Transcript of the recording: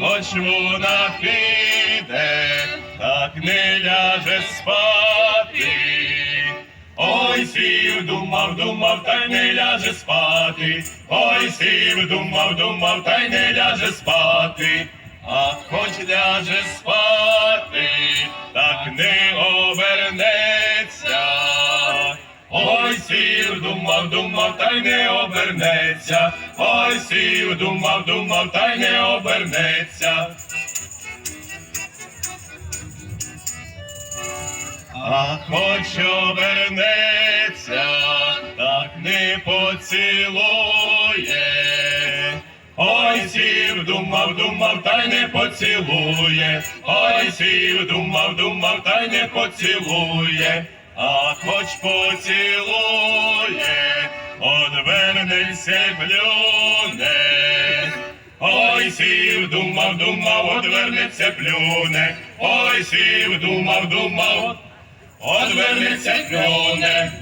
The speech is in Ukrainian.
хоч вона піде, так не ляже спати. Ой, сів, думав, думав, та й не ляже спати. Ой, сів, думав, думав, та й не ляже спати. А хоч ляже спати, Ой, сів, думав, думав, та й не обернеться. Ой, сів, думав, думав, та й не обернеться. А хоч обернеться, так не поцілує. Ой, сів, думав, думав, та й не поцілує. Ой, сів, думав, думав, та й не поцілує. А хоч поцілує, одвернеться плюне. Ой, сів, думав, думав, одвернеться плюне. Ой, сів, думав, думав, одвернеться плюне.